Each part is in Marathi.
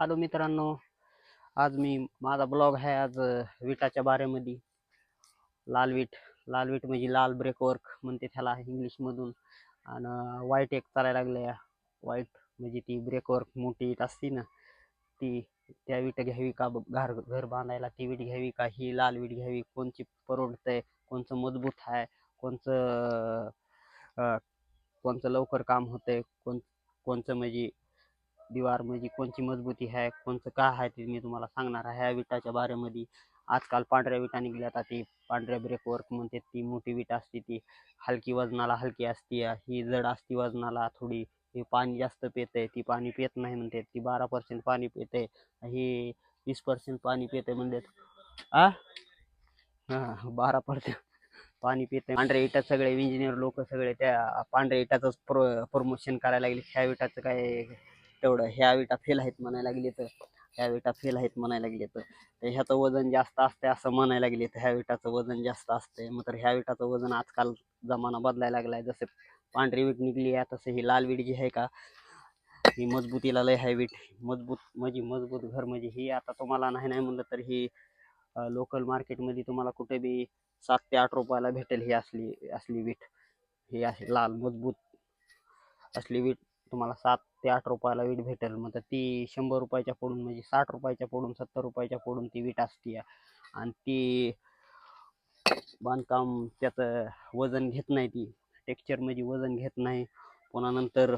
हॅलो मित्रांनो आज मी माझा ब्लॉग आहे आज विटाच्या बारेमध्ये लाल विट लाल विट म्हणजे लाल ब्रेक वर्क म्हणते त्याला इंग्लिशमधून. आणि व्हाईट एक चालायला लागले व्हाईट म्हणजे ती ब्रेक वर्क मोठी इट असती ना ती त्या विट घ्यावी का घर घर बांधायला? ती विट घ्यावी का? ही लाल विट घ्यावी? कोणची परवडतंय? कोणचं मजबूत आहे कोणचं कोणचं लवकर काम होतंय? कोण कोणचं म्हणजे दिवार म्हणजे कोणची मजबूती आहे कोणचं काय आहे ते मी तुम्हाला सांगणार आहे. ह्या विटाच्या बारेमध्ये आजकाल पांढऱ्या विटा निघल्या ती पांढऱ्या ब्रेकवर्क म्हणतात म्हणते ती मोठी विट असते ती हलकी वजनाला हलकी असते. ही जड असती वजनाला थोडी हे पाणी जास्त पिते ती पाणी पित नाही म्हणते. ती बारा पर्सेंट पाणी पिते ही वीस पर्सेंट पाणी पिते म्हणते आ? हां बारा पर्सेंट पाणी पित पांढऱ्या विटात सगळे इंजिनियर लोक सगळे त्या पांढऱ्या इटाचंच प्रो प्रमोशन करायला लागले. ह्या विटाचं काय तेवढं ह्या विटा फेल आहेत म्हणायला लागले तर ह्या विटा फेल आहेत म्हणायला लागले तर ह्याचं वजन जास्त असते असं म्हणायला लागले तर ह्या विटाचं वजन जास्त असते मग तर ह्या विटाचं वजन आजकाल जमाना बदलायला लागलाय. जसे पांढरी वीट निघली आहे तसं ही लाल वीट जी आहे का ही मजबूतीला लय आहे वीट. मजबूत म्हणजे मजबूत घर म्हणजे ही आता तुम्हाला नाही नाही म्हणलं तर ही लोकल मार्केटमध्ये तुम्हाला कुठे बी सात ते आठ रुपयाला भेटेल ही असली असली वीट. ही अशी लाल मजबूत असली वीट. तुम्हाला सात ते आठ रुपयाला वीट भेटेल. मग तर ती शंभर रुपयाच्या पडून म्हणजे साठ रुपयाच्या पडून सत्तर रुपयाच्या पडून ती वीट असते आणि ती बांधकाम त्याचं वजन घेत नाही ती. टेक्स्चर म्हणजे वजन घेत नाही. पुन्हा नंतर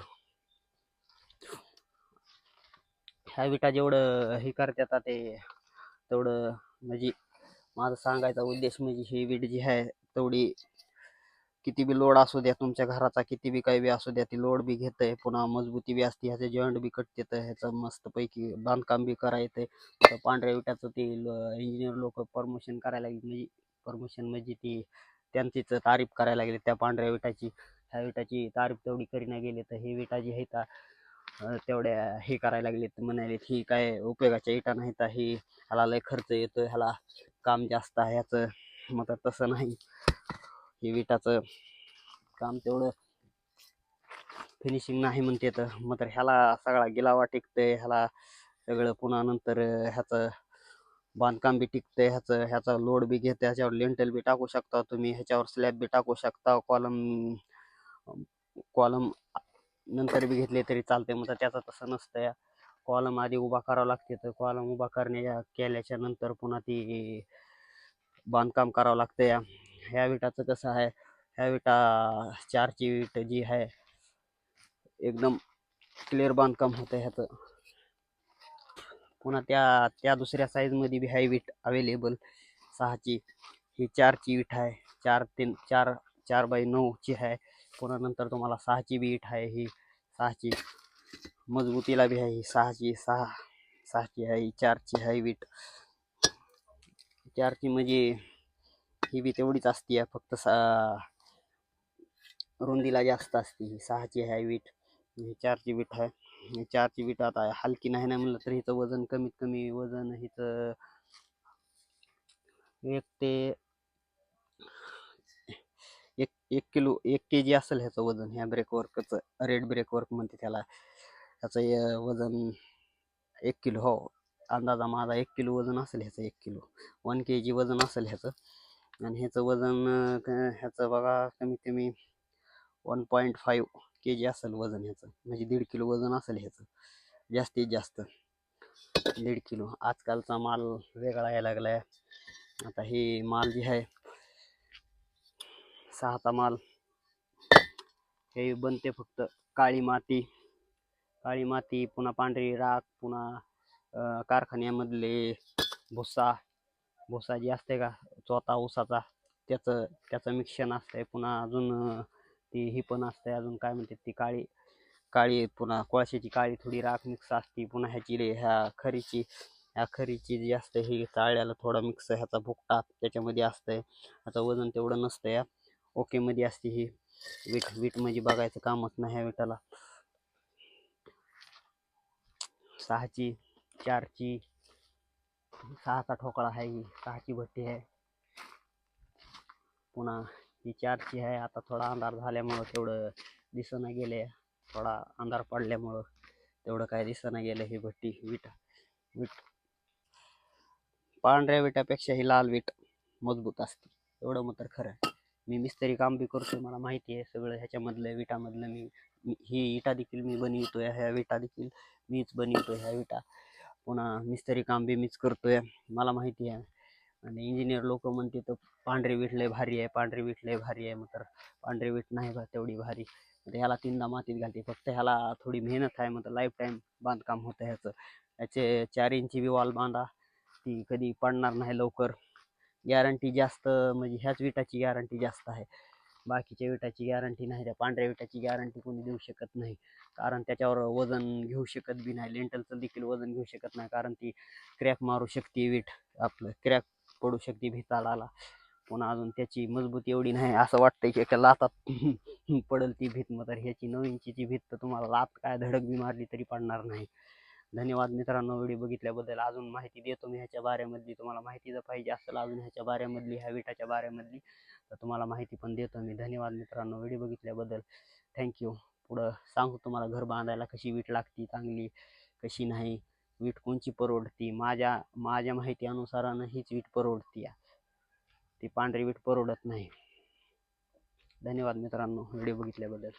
ह्या विटा जेवढं हे करतात ते तेवढं म्हणजे माझा सांगायचा उद्देश म्हणजे ही वीट जी आहे तेवढी किती बी लोड असू द्या तुमच्या घराचा किती बी काही बी असू द्या ती लोड बी घेतंय पुन्हा मजबूती बी असते ह्याचे जॉईंट बी कटते ह्याचं मस्तपैकी बांधकाम बी करायचं आहे पांढऱ्या विटाचं ते इंजिनियर लोक परमोशन करायला लागले म्हणजे परमोशन म्हणजे ती त्यांचीच तारीफ करायला लागली त्या पांढऱ्या विटाची. ह्या विटाची तारीफ तेवढी करीना गेली तर हे विटा जी आहे का तेवढ्या हे करायला लागलेत म्हणालेत म्हणाले ही काय उपयोगाच्या इटा नाही तर ही ह्याला लय खर्च येतो ह्याला काम जास्त आहे ह्याचं मग तसं नाही. हे विटाचं काम तेवढं फिनिशिंग नाही म्हणते तर. मग तर ह्याला सगळा गिलावा टिकतंय ह्याला सगळं पुन्हा नंतर ह्याचं बांधकाम बी टिकतंय ह्याचं ह्याचा लोड बी घेतं ह्याच्यावर लेंटल बी टाकू शकता तुम्ही ह्याच्यावर स्लॅब बी टाकू शकता कॉलम कॉलम नंतर बी घेतले तरी चालते मग तर त्याचं तसं नसतं कॉलम आधी उभा करावं लागते तर कॉलम उभा करण्या केल्याच्यानंतर पुन्हा ती बांधकाम करावं लागतं या ह्या विटाचं कसं आहे? ह्या विटा चारची विट जी आहे, एकदम क्लिअर बांधकाम होतं ह्याचं. पुन्हा त्या त्या दुसऱ्या साईजमध्ये बी आहे विट अवेलेबल सहाची, ही चारची विट आहे. चार तीन, चार चार बाय नऊची आहे. पुन्हा नंतर तुम्हाला सहाची विट आहे, ही सहाची. मजबूतीला बी आहे, ही सहाची, सहा, सहाची आहे, ही चारची आहे विट. चारची म्हणजे ही बी तेवढीच असते फक्त सा रुंदीला जास्त असते ही. सहाची आहे वीट ही चारची वीट आहे. चारची वीट आता हलकी नाही ना म्हणलं तर हिचं वजन कमीत कमी वजन हिचं एक ते एक एक किलो एक के जी असेल ह्याचं वजन ह्या ब्रेक वर्कचं रेड ब्रेक वर्क म्हणते त्याला. ह्याचं वजन एक किलो हो. अंदाजा माझा एक किलो वजन असेल ह्याचं एक किलो. वन के जी वजन असेल ह्याचं. आणि ह्याचं वजन क- ह्याचं बघा कमीत कमी one point five K G असेल वजन ह्याचं. म्हणजे दीड किलो वजन असेल ह्याचं. जास्तीत जास्त. दीड किलो. आजकालचा माल वेगळा यायला लागला आहे आता हे माल जे आहे सहाचा माल हे बनते फक्त काळी माती. काळी माती पुन्हा पांढरी राख पुन्हा कारखान्यामधले भुसा भुसा जी असते का? चोथा ऊसाचा. त्याचं त्याचं मिश्रण असतंय. पुन्हा अजून ती ही पण असते. अजून काय म्हणतात ती काळी काळी पुन्हा. कोळशाची काळी थोडी राख मिक्स असते. पुन्हा ह्याची रे ह्या खरीची ह्या खरीची जी असते ही चाळ्याला थोडा मिक्स ह्याचा भुकटा त्याच्यामध्ये असतंय. ह्याचं वजन तेवढं नसतं या ओकेमध्ये असते ही. वीट वीट म्हणजे बघायचं कामच नाही ह्या विटाला सहाची चारची सहाचा ठोकळा आहे ही सहाची भट्टी आहे. पुन्हा ही चारची आहे. आता थोडा अंधार झाल्यामुळं तेवढं दिसणं गेले. थोडा अंधार पडल्यामुळं तेवढं काय दिसणं गेलं ही भट्टी विटा विट. पांढऱ्या विटापेक्षा ही लाल विट मजबूत असते. एवढं मात्र खरं आहे. मी मिस्त्री काम बी करतो मला माहिती आहे. सगळं ह्याच्यामधलं विटामधलं मी ही इटा देखील मी बनवितोय. ह्या विटा देखील मीच बनवतो ह्या विटा. पुन्हा मिस्त्री काम बी मीच करतोय मला माहिती आहे. आणि इंजिनियर लोक म्हणते तर पांढरी विट लय भारी आहे पांढरी विट लय भारी आहे. मग तर पांढरी विट नाही बा तेवढी भारी. तर ह्याला तीनदा मातीत घालते. फक्त ह्याला थोडी मेहनत आहे मग लाईफ टाईम बांधकाम होतं ह्याचं. याचे चार इंची बी वॉल बांधा ती कधी पडणार नाही लवकर. गॅरंटी जास्त म्हणजे ह्याच विटाची गॅरंटी जास्त आहे. बाकीच्या विटाची गॅरंटी नाही त्या पांढऱ्या विटाची गॅरंटी कोणी देऊ शकत नाही. कारण त्याच्यावर वजन घेऊ शकत बी नाही. लेंटलचं देखील वजन घेऊ शकत नाही कारण ती क्रॅक मारू शकते वीट. आपलं क्रॅक पडू शकते भिताडाला पुन्हा अजून त्याची मजबूती एवढी नाही असं वाटतं की एका लातात पडल ती भीत मग तर ह्याची नऊ इंचीची भीत तर तुम्हाला लात काय धडक बी मारली तरी पडणार नाही. धन्यवाद मित्रांनो व्हिडिओ बघितल्याबद्दल अजून माहिती देतो मी ह्याच्या बाऱ्यामधली. तुम्हाला माहिती जर पाहिजे असेल अजून ह्याच्या बाऱ्यामधली ह्या विटाच्या बाऱ्यामधली तर तुम्हाला माहिती पण देतो मी. धन्यवाद मित्रांनो व्हिडिओ बघितल्याबद्दल. थँक्यू पुढं सांगू तुम्हाला घर बांधायला कशी वीट लागती चांगली कशी नाही वीट कोणची परवडती? माझ्या माझ्या माहिती अनुसारानं हीच वीट परवडती ती पांढरी वीट परवडत नाही. धन्यवाद मित्रांनो व्हिडिओ बघितल्याबद्दल.